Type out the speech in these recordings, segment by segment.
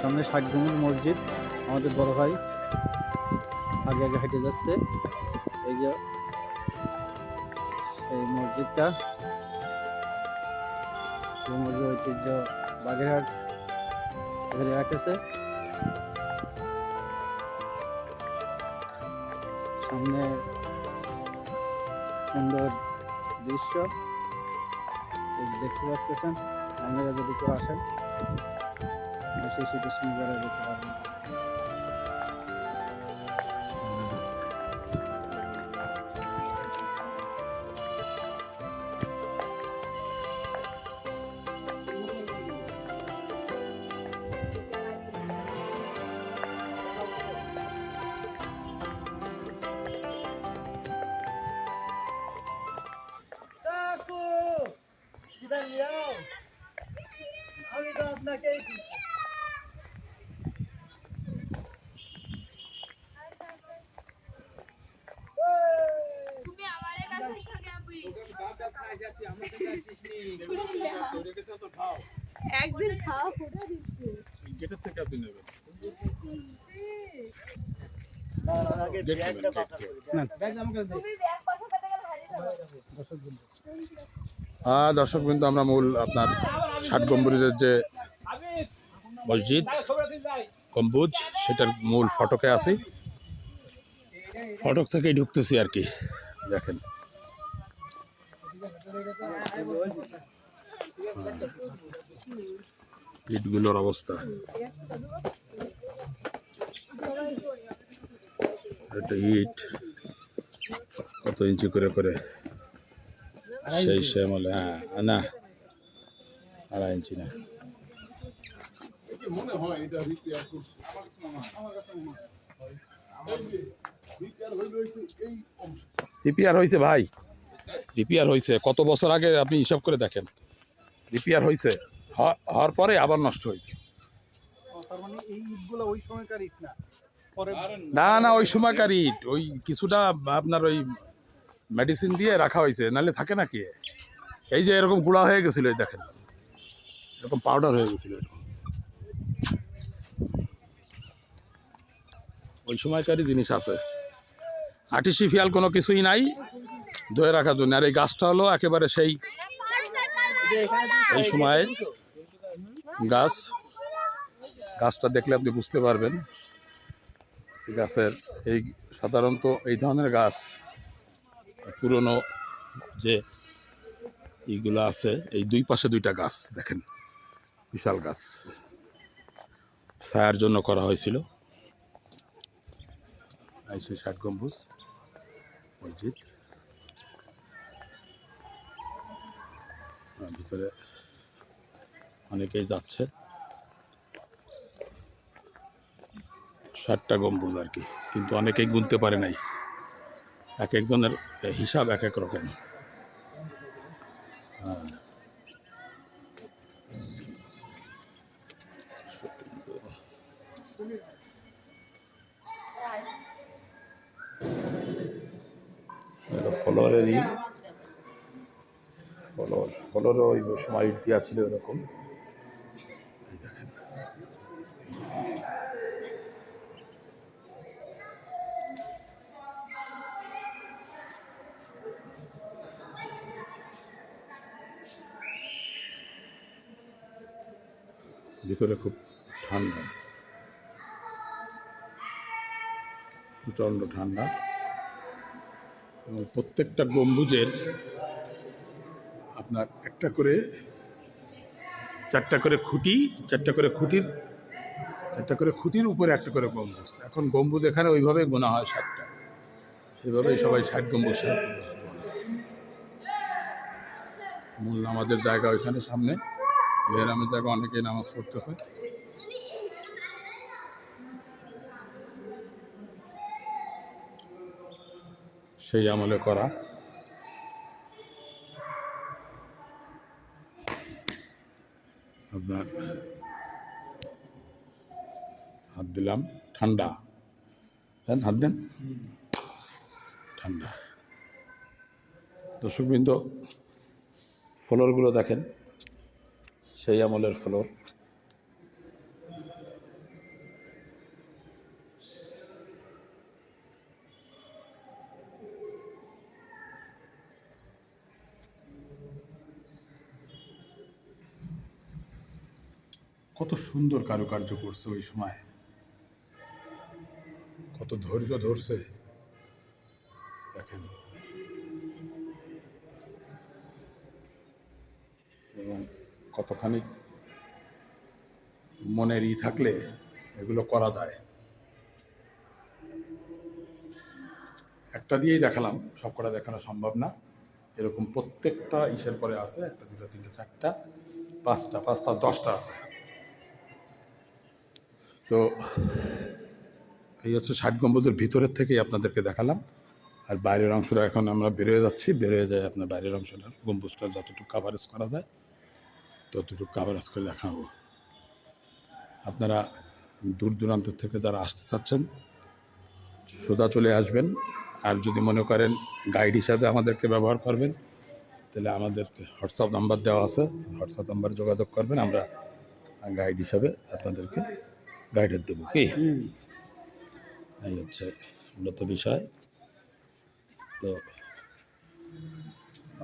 সামনে ষাট মসজিদ, আমাদের বড় ভাই আগে আগে হেঁটে যাচ্ছে। এই যে এই মসজিদটা। মসজিদ ঐতিহ্য বাগেরহাট ধরে রাখেছে। সামনে সুন্দর দৃশ্য। দেখতে পাচ্ছেন, আপনারা যদি কেউ আসেন। সেই শীতের সময় বেড়া যেতে পারবেন একদিন খাওয়া গেটের থেকে আপনি নেবেন। হ্যাঁ দর্শক কিন্তু আমরা মূল আপনার ষাট গম্বুজের যে মসজিদ গম্বুজ সেটার মূল ফটকে আছি। ফটক থেকেই ঢুকতেছি আর কি দেখেন। ইটগুলোর অবস্থা। একটা ইট কত ইঞ্চি করে করে? সেই সে শ্যামলে হ্যাঁ না আড়াই ইঞ্চি না। মনে হয় এটা রিপেয়ার করছে। আমার কাছে মনে হয়। আমার কাছে মনে হয় রিপেয়ার হইল এই অংশ। রিপেয়ার হয়েছে ভাই। রিপেয়ার হয়েছে। কত বছর আগে আপনি হিসাব করে দেখেন। রিপেয়ার হয়েছে। হওয়ার পরে আবার নষ্ট হয়েছে। মানে না? না না ওই সময়কার ইট। ওই কিছুটা আপনার ওই মেডিসিন দিয়ে রাখা হয়েছে। নাহলে থাকে নাকি এই যে এরকম গুঁড়া হয়ে গেছিল দেখেন। এরকম পাউডার হয়ে গেছিল ওই সময়কারই জিনিস আছে। আর্টিফিশিয়াল কোনো কিছুই নাই। ধরে রাখার জন্য। আর এই গাছটা হলো একেবারে সেই এই সময়ে গাছ। গাছটা দেখলে আপনি বুঝতে পারবেন গাছের এই সাধারণত এই ধরনের গাছ, পুরনো যে এইগুলো আছে, এই দুই পাশে দুইটা গাছ দেখেন, বিশাল গাছ। ছায়ার জন্য করা হয়েছিল। ষাট গম্বুজ, মসজিদ। ভিতরে অনেকেই যাচ্ছে। ষাটটা গম্বুজ আর কি, কিন্তু অনেকেই গুনতে পারে নাই। এক একজনের হিসাব এক এক রকম। হ্যাঁ। ফলোয়ার ফলোয়ারও ওই সময় দেওয়া ছিল এরকম। ভিতরে খুব ঠান্ডা। প্রচণ্ড ঠান্ডা। এবং প্রত্যেকটা গম্বুজের আপনার একটা করে চারটা করে খুঁটি চারটা করে খুঁটির চারটা করে খুঁটির উপরে একটা করে গম্বুজ। এখন গম্বুজ এখানে ওইভাবে গোনা হয় ষাটটা। সেভাবেই সবাই ষাট গম্বুজ ষাট মূল নামাজের জায়গা ওইখানে সামনে। মেহরামের জায়গা অনেকেই নামাজ পড়তেছে। সেই আমলে করা। আপনার হাত দিলাম ঠান্ডা দেন হাত দেন ঠান্ডা দর্শকবৃন্দ ফ্লোরগুলো দেখেন। সেই আমলের ফ্লোর কত সুন্দর কারুকার্য করছে ওই সময়। কত ধৈর্য ধরছে। দেখেন। এবং কতখানি মনের ই থাকলে এগুলো করা যায়। একটা দিয়েই দেখালাম সব কটা দেখানো সম্ভব না। এরকম প্রত্যেকটা ইসের পরে আছে, একটা দুটো তিনটে, চারটা, পাঁচটা, পাঁচ পাঁচ, দশটা আছে। তো এই হচ্ছে ষাট গম্বুজের ভিতরের থেকেই আপনাদেরকে দেখালাম। আর বাইরের অংশটা এখন আমরা বেরোয় যাচ্ছি, বেরোয় যায় আপনার বাইরের অংশটা গম্বুজটা যতটুকু কাভারেজ করা যায়, ততটুকু কাভারেজ করে দেখাবো। আপনারা দূর দূরান্ত থেকে যারা আসতে চাচ্ছেন, সোজা চলে আসবেন। আর যদি মনে করেন গাইড হিসাবে আমাদেরকে ব্যবহার করবেন, তাহলে আমাদেরকে হোয়াটসঅ্যাপ নাম্বার দেওয়া আছে। হোয়াটসঅ্যাপ নাম্বার যোগাযোগ করবেন, আমরা গাইড হিসাবে আপনাদেরকে গাইডের দেবো কি? এই হচ্ছে মূলত বিষয়। তো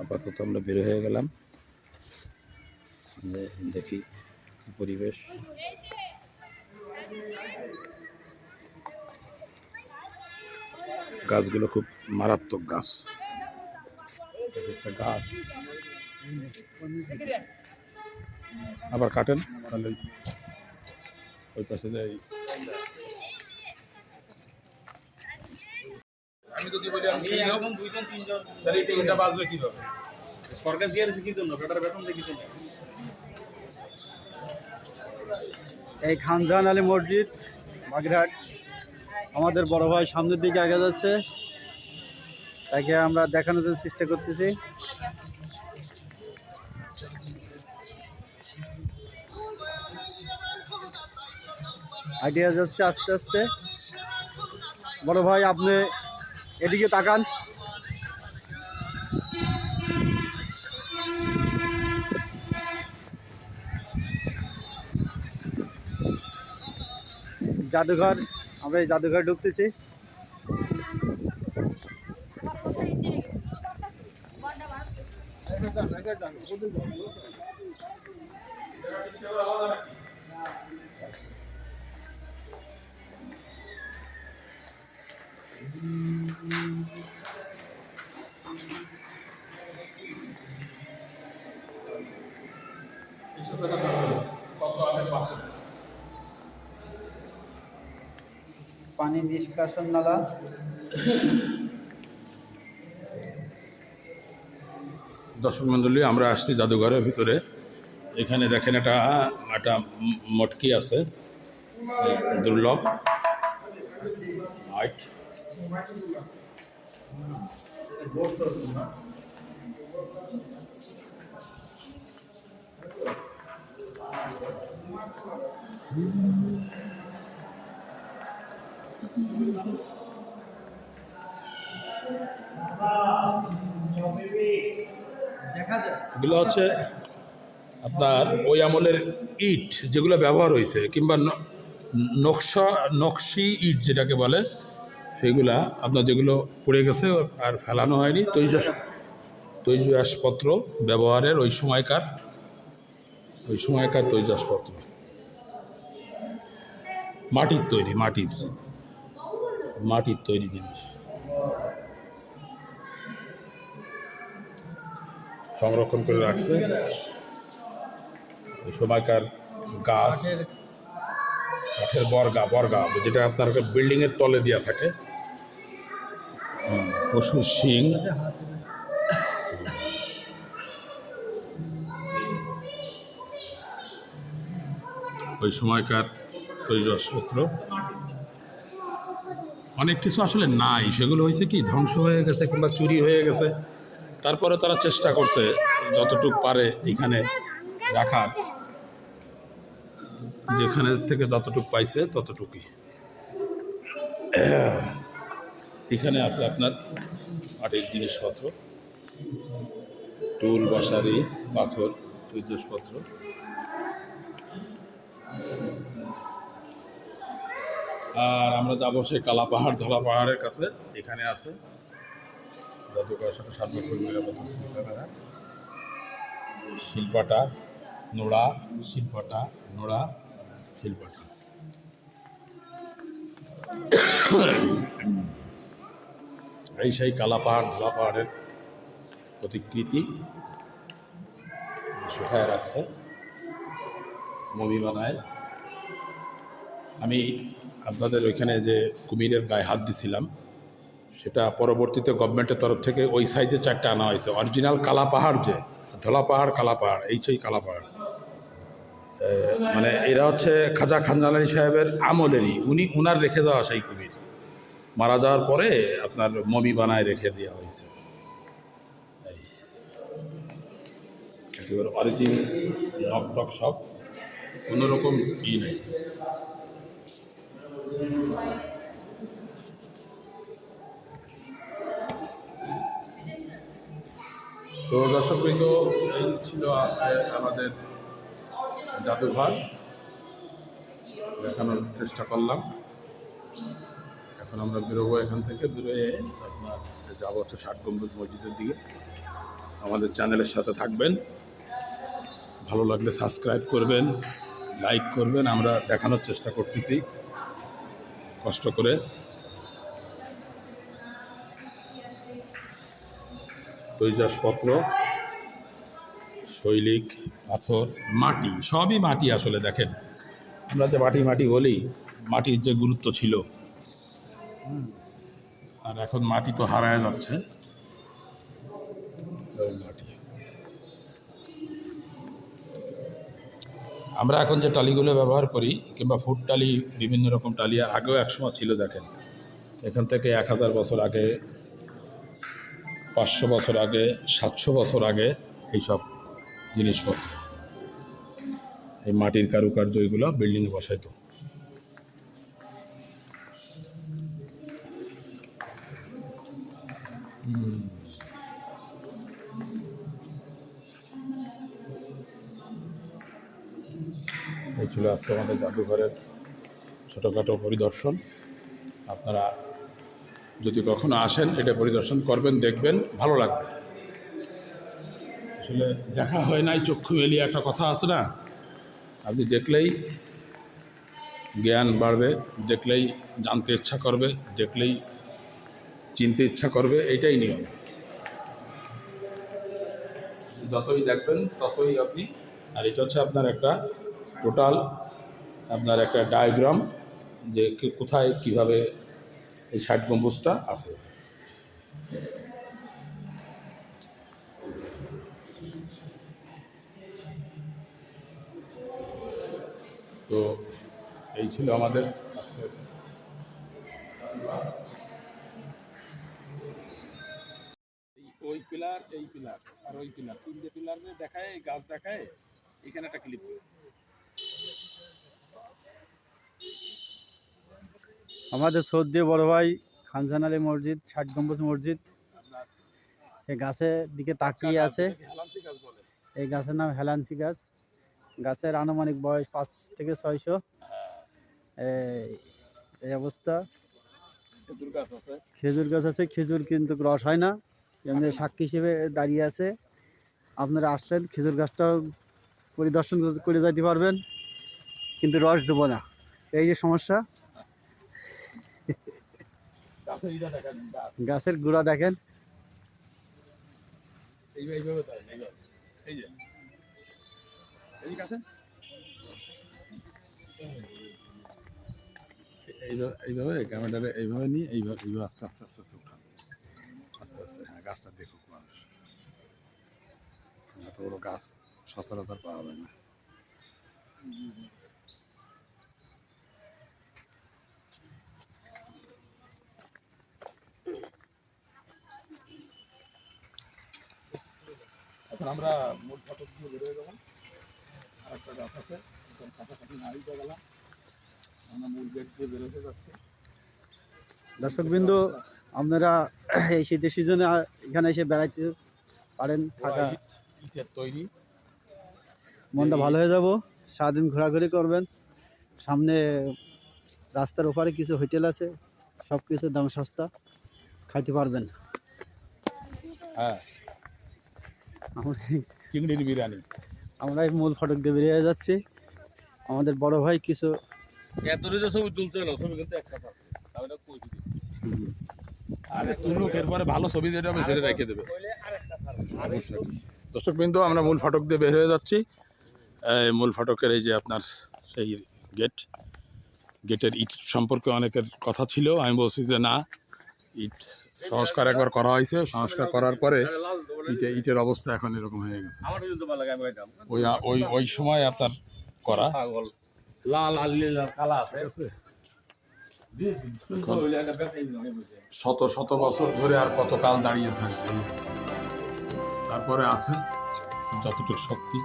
আপাতত আমরা বের হয়ে গেলাম। দেখি পরিবেশ। গাছগুলো খুব মারাত্মক গাছ। একটা গাছ। আবার কাটেন তাহলে ওই- ওই পাশে যাই আমি যদি বলি আমি সেই দুইজন তিনজন। তাহলে এটা এটা বাজবে কীভাবে? সরকার দিয়ে দিয়েছে কি জন্য? বেটার বেতন দিয়ে কি জন্য? এই খানজান আলী মসজিদ বাগেরহাট। আমাদের বড় ভাই সামনের দিকে আগে যাচ্ছে। তাকে আমরা দেখানোর জন্য চেষ্টা করতেছি। আইডিয়া যাচ্ছে আস্তে আস্তে বড় ভাই আপনি এদিকে তাকান জাদুঘর আমরা এই জাদুঘর ঢুকতেছি পানি নিষ্কাশন নালা। দর্শক মণ্ডলী আমরা আসছি জাদুঘরের ভিতরে। এখানে দেখেন একটা একটা মটকি আছে, দুর্লভ। যায় এগুলো হচ্ছে আপনার ওই আমলের ইট যেগুলো ব্যবহার হয়েছে, কিংবা নকশা, নকশি ইট যেটাকে বলে, সেগুলা আপনার যেগুলো পড়ে গেছে আর ফেলানো হয়নি, তৈজস তৈজসপত্র ব্যবহারের ওই সময়কার ওই সময়কার তৈজসপত্র। মাটির তৈরি, মাটির। মাটির তৈরি জিনিস। সংরক্ষণ করে রাখছে। সময়কার গাছ, কাঠের বর্গা বর্গা, যেটা আপনার বিল্ডিংয়ের তলে দেওয়া থাকে। পশুর শিং। ওই সময়কার তৈজসপত্র অনেক কিছু আসলে নাই। সেগুলো হয়েছে কি, ধ্বংস হয়ে গেছে কিংবা চুরি হয়ে গেছে। তারপরে তারা চেষ্টা করছে যতটুকু পারে এখানে রাখার। যেখানে থেকে যতটুকু পাইছে ততটুকুই। এখানে আছে আপনার মাটির জিনিসপত্র। টুল, বসারি, পাথর জিনিসপত্র। আর আমরা যাব সেই কালা পাহাড় ধলা পাহাড়ের কাছে এখানে আছে। জাদুঘর সাথে শিল্পাটা, নোড়া শিল্পাটা, নোড়া, শিল্পটা। এই সেই কালা পাহাড় ধলা পাহাড়ের প্রতিকৃতি শুকায় রাখছে। মমি বানায়। আমি আপনাদের ওইখানে যে কুমিরের গায়ে হাত দিছিলাম, সেটা পরবর্তীতে গভর্নমেন্টের তরফ থেকে ওই সাইজে চারটা আনা হয়েছে। অরিজিনাল কালা পাহাড় যে, ধলা পাহাড়, কালা পাহাড়, এই সেই কালা পাহাড়। মানে এরা হচ্ছে খাজা খানজালানি সাহেবের আমলেরই। উনি, উনার রেখে দেওয়া সেই কুমির। মারা যাওয়ার পরে আপনার মমি বানায় রেখে দেওয়া হয়েছে। একেবারে অরিজিন নক টক সব কোনোরকম ই নেই। তো দর্শকবৃন্দ, এই ছিল আজকে আমাদের জাদুঘর। দেখানোর চেষ্টা করলাম। এখন আমরা বেরোবো এখান থেকে, বেরোয় আপনার যাব হচ্ছে ষাট গম্বুজ মসজিদের দিকে। আমাদের চ্যানেলের সাথে থাকবেন। ভালো লাগলে সাবস্ক্রাইব করবেন, লাইক করবেন। আমরা দেখানোর চেষ্টা করতেছি। কষ্ট করে। তৈজসপত্র, শৈলিক, পাথর, মাটি, সবই মাটি আসলে দেখেন। আমরা যে মাটি মাটি বলি, মাটির যে গুরুত্ব ছিল। আর এখন মাটি তো হারায় যাচ্ছে। আমরা এখন যে টালিগুলো ব্যবহার করি, কিংবা ফুট টালি, বিভিন্ন রকম টালি, আগেও একসময় ছিল দেখেন এখান থেকে এক হাজার বছর আগে, পাঁচশো বছর আগে, সাতশো বছর আগে এইসব জিনিসপত্র, এই মাটির কারুকার্য এগুলো বিল্ডিংয়ে বসাইতো হুম। ছিল আজকে আমাদের জাদুঘরের ছোটোখাটো পরিদর্শন। আপনারা যদি কখনো আসেন, এটা পরিদর্শন করবেন, দেখবেন, ভালো লাগবে। আসলে দেখা হয় নাই চক্ষু মেলিয়ে একটা কথা আছে না? আপনি দেখলেই জ্ঞান বাড়বে, দেখলেই জানতে ইচ্ছা করবে, দেখলেই চিনতে ইচ্ছা করবে এইটাই নিয়ম। যতই দেখবেন, ততই আপনি, আর এটা হচ্ছে আপনার একটা টোটাল আপনার একটা ডায়াগ্রাম যে কোথায় কীভাবে এই ষাট গম্বুজটা আছে। তো এই ছিল আমাদের ওই পিলার, এই পিলার, আর ওই পিলার। তিনটে পিলার দেখায় গাছ দেখায়, এখানে একটা ক্লিপ আমাদের সৌদি বড় ভাই খানজান আলী মসজিদ, ষাট গম্বুজ মসজিদ। এই গাছের দিকে তাকিয়ে আছে। এই গাছের নাম হেলান্সি গাছ। গাছের আনুমানিক বয়স পাঁচ থেকে ছয়শো। এই- অবস্থা। খেজুর গাছ আছে। খেজুর কিন্তু রস হয় না। এমনি সাক্ষী হিসেবে দাঁড়িয়ে আছে। আপনারা আসলেন, খেজুর গাছটা পরিদর্শন করে- যেতে পারবেন। কিন্তু রস দেবো না। এই যে সমস্যা। গাছের গুঁড়া দেখেন। এই এইভাবে এইভাবে। ক্যামেরাটা নিয়ে এইভাবে এইভাবে আস্তে আস্তে আস্তে আস্তে উঠান। আস্তে আস্তে। হ্যাঁ গাছটা দেখুক মানুষ। এত বড় গাছ সচরাচর পাওয়া যায় না। এখন আমরা মূল ফটক দিয়ে বেরোয় যাব আর একটা গাছ আছে এখন কাছাকাছি না দিতে গেলাম। আমরা মূল গেট দিয়ে বেরোতে যাচ্ছি। দর্শকবৃন্দ আপনারা এই শীতের সিজনে এখানে এসে বেড়াইতে পারেন থাকা তৈরি। মনটা ভালো হয়ে যাব সারাদিন ঘোরাঘুরি করবেন। সামনে রাস্তার ওপারে কিছু হোটেল আছে সব কিছু দাম সস্তা খাইতে পারবেন। হ্যাঁ। আমরা চিংড়ির বিরিয়ানি। আমরা এই মূল ফটক দিয়ে বেরিয়ে যাচ্ছি। আমাদের বড় ভাই কিছু এত রেজে ছবি তুলছে না ছবি কিন্তু আমি এটা কই আরে তুলুক এরপরে ভালো ছবি যেটা হবে সেটা রেখে দেবে। দর্শক বিন্দু আমরা মূল ফটক দিয়ে বের হয়ে যাচ্ছি। এই মূল ফটকের এই যে আপনার সেই গেট গেটের ইট সম্পর্কে অনেকের কথা ছিল। আমি বলছি যে না ইট সংস্কার একবার করা হয়েছে। সংস্কার করার পরে ইটে ইটের অবস্থা এখন এরকম হয়ে গেছে। ওই ওই ওই সময় আপনার করা। লাল আর নীল কালা আছে। শত শত বছর ধরে আর কত কাল দাঁড়িয়ে থাকবে। তারপরে আছে যতটুকু শক্তি।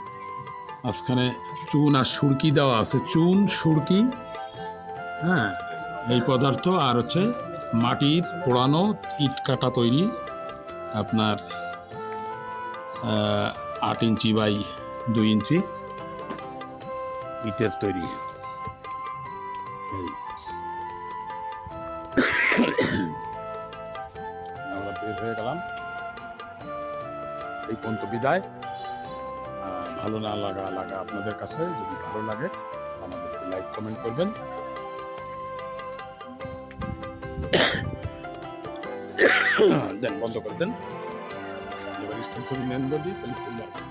মাঝখানে চুন আর সুরকি দেওয়া আছে। চুন সুরকি হ্যাঁ এই পদার্থ আর হচ্ছে মাটির পোড়ানো ইট কাটা তৈরি আপনার আট ইঞ্চি বাই দুই ইঞ্চি ইটের তৈরি। আমরা বের হয়ে গেলাম। এই পর্যন্ত বিদায়। ভালো না লাগা লাগা আপনাদের কাছে, যদি ভালো লাগে, আমাদেরকে লাইক কমেন্ট করবেন। দেন বন্ধ করে দেন। এবার স্টেশন নেন খুললাম